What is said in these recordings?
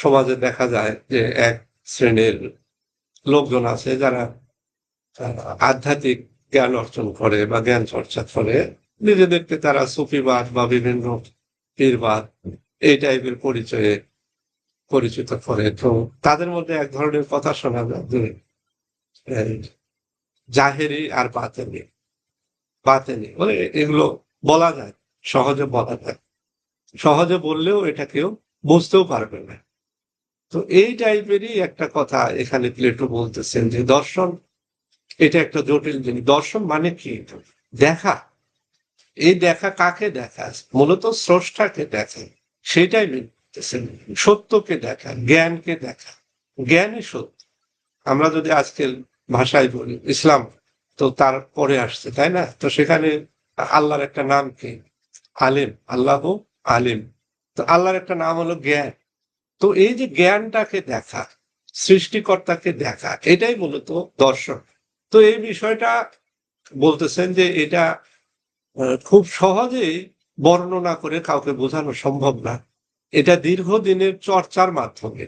সমাজে দেখা যায় যে এক শ্রেণির লোকজন আছে যারা আধ্যাত্মিক জ্ঞান অর্জন করে বা জ্ঞান চর্চা করে। নিজেদেরকে তারা সুফিবাদ বা বিভিন্ন পীরবাদ এই টাইপের পরিচয়ে পরিচিত করে। তো তাদের মধ্যে এক ধরনের কথা শোনা যায় জাহেরি আর বাতেনি। বাতেনি মানে এগুলো বলা যায়, সহজে বলা যায়। সহজে বললেও এটা কেউ বুঝতেও পারবে না। তো এই টাইপেরই একটা কথা এখানে প্লেটো বলতেছেন যে দর্শন, এটা একটা জটিল জিনিস। দর্শন মানে কি? দেখা। এই দেখা কাকে দেখা মূলত স্রষ্টাকে দেখা সেটাই বলতেছেন। সত্যকে দেখা জ্ঞানকে দেখা জ্ঞানই সত্য। আমরা যদি আজকের ভাষায় বলি ইসলাম, তো তার পরে আসছে, তাই না? তো সেখানে আল্লাহর একটা নাম কি? আলেম, আল্লাহ আলিম। তো আল্লাহর একটা নাম হলো জ্ঞান। তো এই যে জ্ঞানটাকে দেখা, সৃষ্টিকর্তাকে দেখা, এটাই মূলত দর্শন। তো এই বিষয়টা বলতেছেন যে এটা খুব সহজেই বর্ণনা করে কাউকে বোঝানো সম্ভব না। এটা দীর্ঘদিনের চর্চার মাধ্যমে।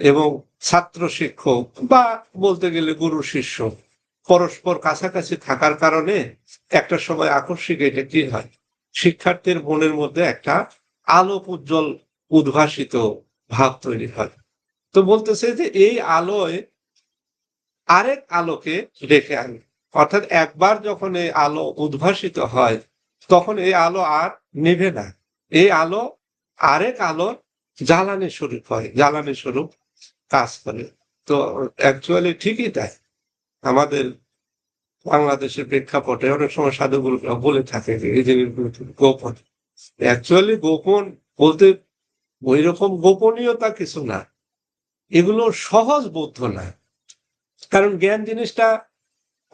এবং ছাত্র শিক্ষক বা বলতে গেলে গুরু শিষ্য পরস্পর কাছাকাছি থাকার কারণে একটা সময় আকস্মিক এটা কি হয়? শিক্ষার্থীর মনের মধ্যে একটা আলোক উজ্জ্বল উদ্ভাসিত ভাব তৈরি হয়। তো বলতেছে যে এই আলোয় আরেক আলোকে ডেকে আনে। অর্থাৎ একবার যখন এই আলো উদ্ভাসিত হয়, তখন এই আলো আর নিভে না। এই আলো আরেক আলোর জ্বালানি স্বরূপ হয়, জ্বালানি স্বরূপ কাজ করে। তো অ্যাকচুয়ালি ঠিকই তাই। আমাদের বাংলাদেশের প্রেক্ষাপটে অনেক সময় সাধুগুলো বলে থাকে যে এই জিনিসগুলো গোপন। অ্যাকচুয়ালি গোপন বলতে ওই রকম গোপনীয়তা কিছু না। এগুলো সহজ বোধ না। কারণ জ্ঞান জিনিসটা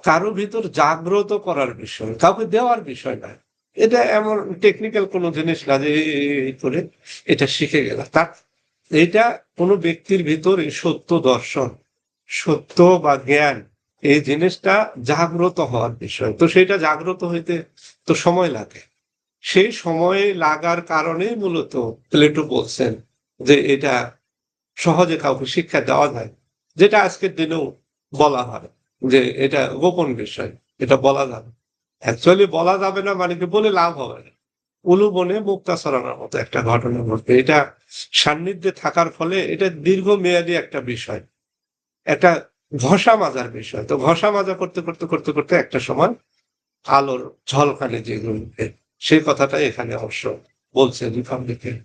কারও ভিতর জাগ্রত করার বিষয়, কাউকে দেওয়ার বিষয় না। এটা এমন টেকনিক্যাল কোনো জিনিস না যে করে এটা শিখে গেলাম তার এটা কোনো ব্যক্তির ভিতর এই সত্য দর্শন, সত্য বা জ্ঞান, এই জিনিসটা জাগ্রত হওয়ার বিষয়। তো সেটা জাগ্রত হইতে তো সময় লাগে। সেই সময় লাগার কারণেই মূলত প্লেটো বলছেন যে এটা সহজে কাউকে শিক্ষা দেওয়া যায়। যেটা আজকের দিনেও বলা হয় যে এটা গোপন বিষয়, এটা বলা যাবে। অ্যাকচুয়ালি বলা যাবে না মানে কি বলে লাভ হবে না। উলু বনে মুক্তা ছড়ানোর মতো একটা ঘটনা ঘটবে। এটা সান্নিধ্যে থাকার ফলে এটা দীর্ঘমেয়াদী একটা বিষয়, একটা ঘষা মাজার বিষয়। তো ঘষা মাজা করতে করতে করতে করতে একটা সময় আলোর ঝলকানি যেগুলো সেই কথাটাই এখানে অবশ্য বলছে রিপাবলিকের